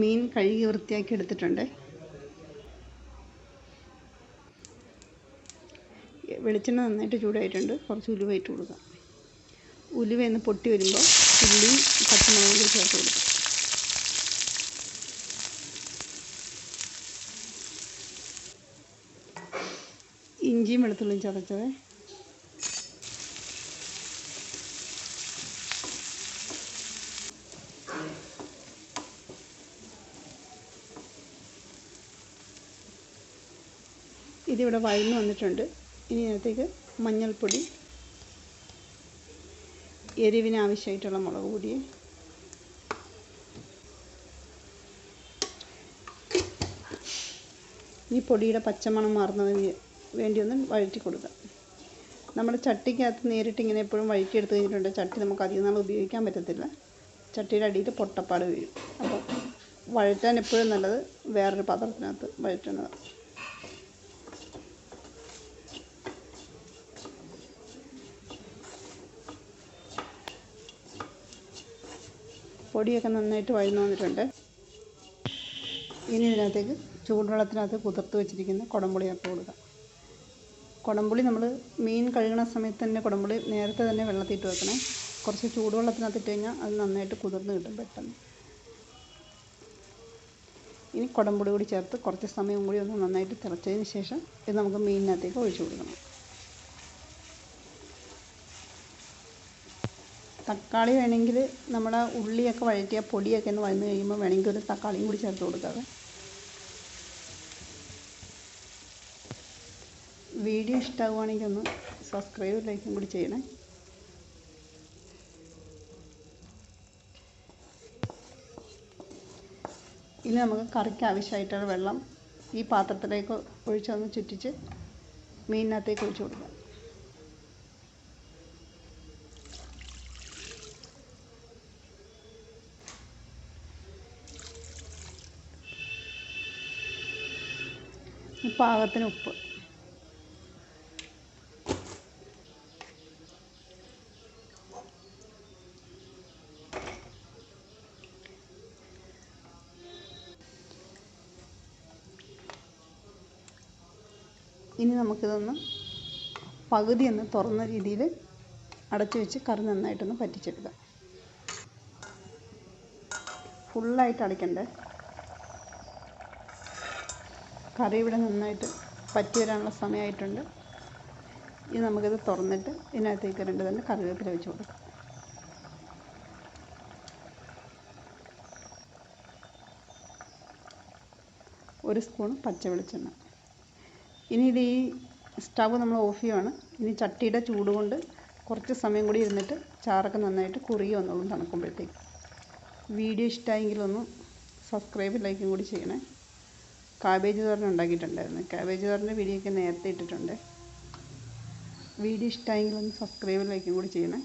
മീൻ കഴുകി വൃത്തിയാക്കി എടുത്തിട്ടുണ്ട്. വെളിച്ചെണ്ണ നന്നായിട്ട് ചൂടായിട്ടുണ്ട്. കുറച്ച് ഉലുവ ഇട്ട് കൊടുക്കാം. ഉലുവ ഒന്ന് പൊട്ടി വരുമ്പോൾ ഉള്ളിയും പച്ചമുളകും ചേർത്ത് കൊടുക്കാം. ഇഞ്ചിയും വെളുത്തുള്ളിയും ചതച്ചത്. ഇതിവിടെ വഴന്ന് വന്നിട്ടുണ്ട്. ഇനി അതിനകത്തേക്ക് മഞ്ഞൾപ്പൊടി എരിവിന് ആവശ്യമായിട്ടുള്ള മുളക് പൊടി ഈ പൊടിയുടെ പച്ചമണം മാറുന്നതിന് വേണ്ടി ഒന്ന് വഴറ്റി കൊടുക്കുക. നമ്മുടെ ചട്ടിക്കകത്ത് നേരിട്ട് ഇങ്ങനെ എപ്പോഴും വഴറ്റിയെടുത്ത് കഴിഞ്ഞിട്ടുണ്ട്. ചട്ടി നമുക്ക് അധികം നാൾ ഉപയോഗിക്കാൻ പറ്റത്തില്ല. ചട്ടിയുടെ അടിയിൽ പൊട്ടപ്പാട് വീഴും. അപ്പോൾ വഴറ്റാൻ എപ്പോഴും നല്ലത് വേറൊരു പാത്രത്തിനകത്ത് വഴറ്റുന്നത് പൊടിയൊക്കെ നന്നായിട്ട് വഴന്നു വന്നിട്ടുണ്ട്. ഇനി ഇതിനകത്തേക്ക് ചൂടുവെള്ളത്തിനകത്ത് കുതിർത്ത് വെച്ചിരിക്കുന്ന കുടംപുളി ഒക്കെ കൊടുക്കാം കുടംപുളി നമ്മൾ മീൻ കഴുകണ സമയത്ത് തന്നെ കുടംപുളി നേരത്തെ തന്നെ വെള്ളത്തിട്ട് വെക്കണം. കുറച്ച് ചൂടുവെള്ളത്തിനകത്ത് ഇട്ട് കഴിഞ്ഞാൽ അത് നന്നായിട്ട് കുതിർന്ന് കിട്ടും പെട്ടെന്ന്. ഇനി കുടംപുളി കൂടി ചേർത്ത് കുറച്ച് സമയം കൂടി ഒന്ന് നന്നായിട്ട് തിളച്ചതിന് ശേഷം ഇത് നമുക്ക് മീനിനകത്തേക്ക് ഒഴിച്ചു കൊടുക്കണം. തക്കാളി വേണമെങ്കിൽ നമ്മുടെ ഉള്ളിയൊക്കെ വഴറ്റിയ പൊടിയൊക്കെ ഒന്ന് വഴന്ന് കഴിയുമ്പോൾ വേണമെങ്കിൽ ഒരു തക്കാളിയും കൂടി ചേർത്ത് കൊടുക്കാം. വീഡിയോ ഇഷ്ടമാവുകയാണെങ്കിൽ ഒന്ന് സബ്സ്ക്രൈബ് ലൈക്കും കൂടി ചെയ്യണേ. ഇനി നമുക്ക് കറിക്ക് ആവശ്യമായിട്ടുള്ള വെള്ളം ഈ പാത്രത്തിലേക്ക് ഒഴിച്ചൊന്ന് ചുറ്റിച്ച് മീനിനകത്തേക്ക് ഒഴിച്ചു കൊടുക്കാം. പാകത്തിന് ഉപ്പ്. ഇനി നമുക്കിതൊന്ന് പകുതി ഒന്ന് തുറന്ന രീതിയിൽ അടച്ചു വെച്ച് കറി നന്നായിട്ടൊന്ന് പറ്റിച്ചെടുക്കാം. ഫുള്ളായിട്ട് അടയ്ക്കണ്ടേ? കറി ഇവിടെ നന്നായിട്ട് പറ്റി വരാനുള്ള സമയമായിട്ടുണ്ട്. ഇനി നമുക്കിത് തുറന്നിട്ട് ഇതിനകത്തേക്ക് രണ്ട് തന്നെ കറിവേപ്പില വെച്ച് കൊടുക്കാം. ഒരു സ്പൂൺ പച്ച വെളിച്ചെണ്ണ ഇനി ഇത് ഈ സ്റ്റവ് നമ്മൾ ഓഫ് ചെയ്യുവാണ്. ഇനി ചട്ടിയുടെ ചൂട് കൊണ്ട് കുറച്ച് സമയം കൂടി ഇരുന്നിട്ട് ചാറൊക്കെ നന്നായിട്ട് കുറുകി വന്നോളും തണുക്കുമ്പോഴത്തേക്ക്. വീഡിയോ ഇഷ്ടമായെങ്കിലൊന്ന് സബ്സ്ക്രൈബ് ലൈക്കും കൂടി ചെയ്യണേ. കാബേജ് തോരൻ ഉണ്ടാക്കിയിട്ടുണ്ടായിരുന്നു. കാബേജ് തോരന്റെ വീഡിയോ ഒക്കെ നേരത്തെ ഇട്ടിട്ടുണ്ട്. വീഡിയോ ഇഷ്ടമായെങ്കിൽ ഒന്ന് സബ്സ്ക്രൈബ് ലൈക്കും കൂടി ചെയ്യണേ.